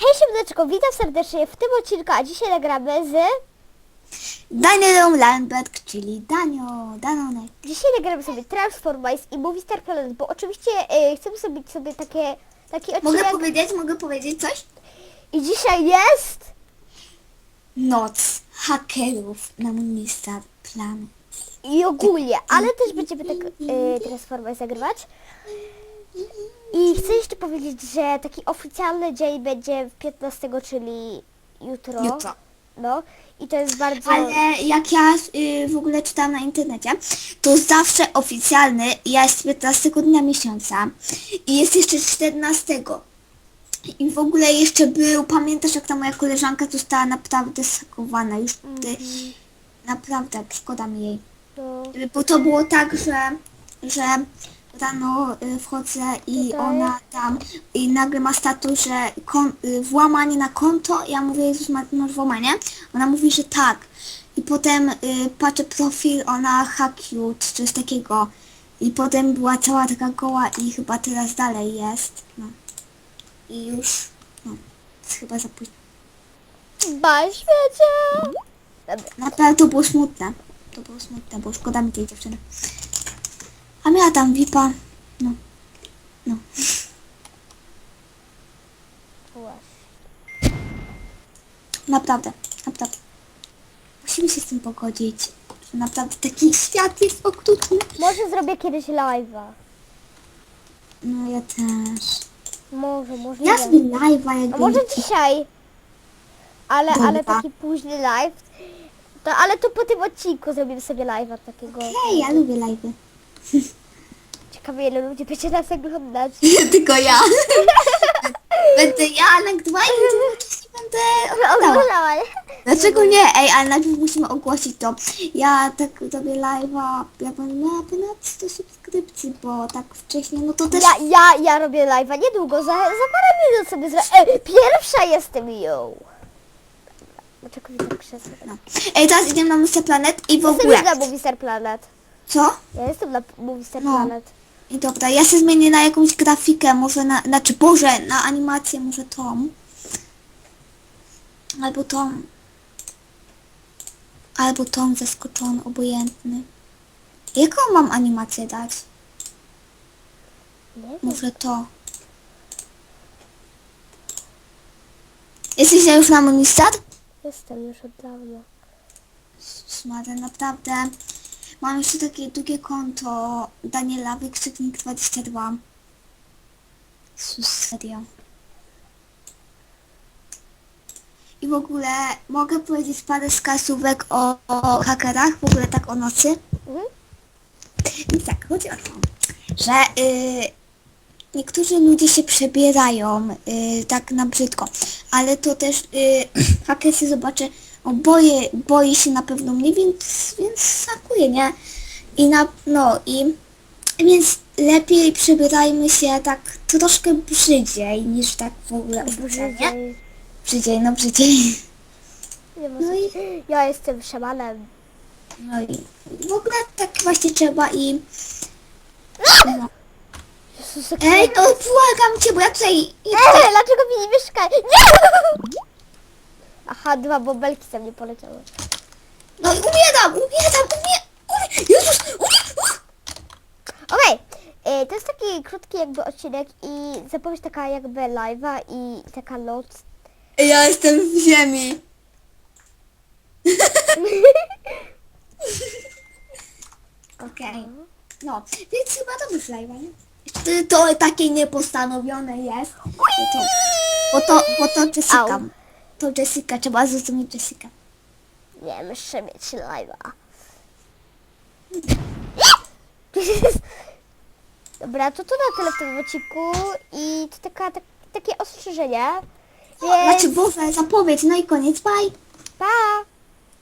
Hej siemneczko, witam serdecznie w tym odcinku, a dzisiaj nagramy z... Danielą Lambert, czyli Danio, Danonek. Dzisiaj nagramy sobie Transformice i Movie Star Planet, bo oczywiście y, chcemy zrobić sobie takie, taki Mogę odcinek powiedzieć, mogę powiedzieć coś? i dzisiaj jest... Noc hakerów na Monistar Planet. I ogólnie, ale też będziemy tak y, Transformice zagrywać. I chcę jeszcze powiedzieć, że taki oficjalny dzień będzie w 15, czyli jutro. Jutro. No i to jest bardzo... Ale jak ja y, w ogóle czytałam na internecie, to zawsze oficjalny jest 15 dnia miesiąca i jest jeszcze 14. I w ogóle jeszcze był, pamiętasz jak ta moja koleżanka została naprawdę sakowana, już ty, naprawdę szkoda mi jej. No, Bo to było tak, że, że rano y, wchodzę i ona tam i nagle ma status, że kon, y, włamanie na konto. Ja mówię, Jezus, ma- masz włamanie? Ona mówi, że tak. I potem y, patrzę profil, ona czy coś takiego. I potem była cała taka goła i chyba teraz dalej jest. No. I już, no, jest chyba za późno. Ba świecie! Dobra. Naprawdę to było smutne. To było smutne, bo szkoda mi tej dziewczyny. A miała tam VIPa. No. No. Naprawdę. Naprawdę. Musimy się z tym pogodzić. Że naprawdę taki świat jest okrutny. Może zrobię kiedyś live'a. No ja też. Może, może. Ja sobie live'a A może dzisiaj? Ale, ale Dobra. taki późny live. To, ale to po tym odcinku zrobimy sobie live'a takiego. Hej, ja lubię live'y. Ciekawe ile ludzi będzie nas oglądać. Tylko ja. będę ja nagrywać i jednocześnie będę oglądała. Oglądała, nie? Dlaczego nie? Ej, ale najpierw musimy ogłosić to. Ja tak robię live'a, ja będę miała ponad 100 subskrypcji, bo tak wcześniej, no to też... Ja, ja, ja robię live'a niedługo, za, za parę minut sobie zrobię. Ej, pierwsza jestem ją. Dlaczego mi tak krzesło? No. Ej, teraz idziemy na Mr. Planet i w Jestem ogóle... już na Movie Star Planet. Co? Ja jestem na Movie Star No. Planet. I dobra, ja się zmienię na jakąś grafikę, może na... Znaczy, Boże, na animację, może tą. Albo tą. Albo tą zaskoczony, obojętny. Jaką mam animację dać? Może to. Jesteś już na Monistar? Jestem już od dawna. Szmarę, naprawdę. Mam jeszcze takie długie konto Daniela Wykrzyknik 22. Sus, serio. I w ogóle mogę powiedzieć parę skasówek o, o hakerach, w ogóle tak o nocy. Mhm. Więc tak, chodzi o to, że y, niektórzy ludzie się przebierają y, tak na brzydko, ale to też y, haker się zobaczy, boję, boi się na pewno mnie, więc, więc sakuje, nie? I na, no i więc lepiej przebierajmy się tak troszkę brzydziej niż tak w ogóle. Brzydziej. Brzydziej, no brzydziej. Nie ma No i- sensu. Ja jestem szamanem. No i w ogóle tak właśnie trzeba i... No. Jezus, jak Ej, no błagam cię, bo ja tutaj... Ej, dlaczego mi nie mieszka? Nie! Aha, dwa bąbelki ze mnie poleciały. No i umieram, umieram, umie... umie... Jezus, umie... Okej, e, to jest taki krótki jakby odcinek i zapowiedź taka jakby live'a i taka noc. Ja jestem w ziemi. Okej. No, więc chyba to live'a, nie? To, to takie niepostanowione jest. Bo to, bo to, bo to. Au. To Jessica, trzeba zrozumieć Jessica. Nie, muszę mieć live'a. Dobra, to to na tyle w tym odcinku i to taka, tak, takie ostrzeżenie. Więc Znaczy, Boże, zapowiedź, no i koniec, bye. pa!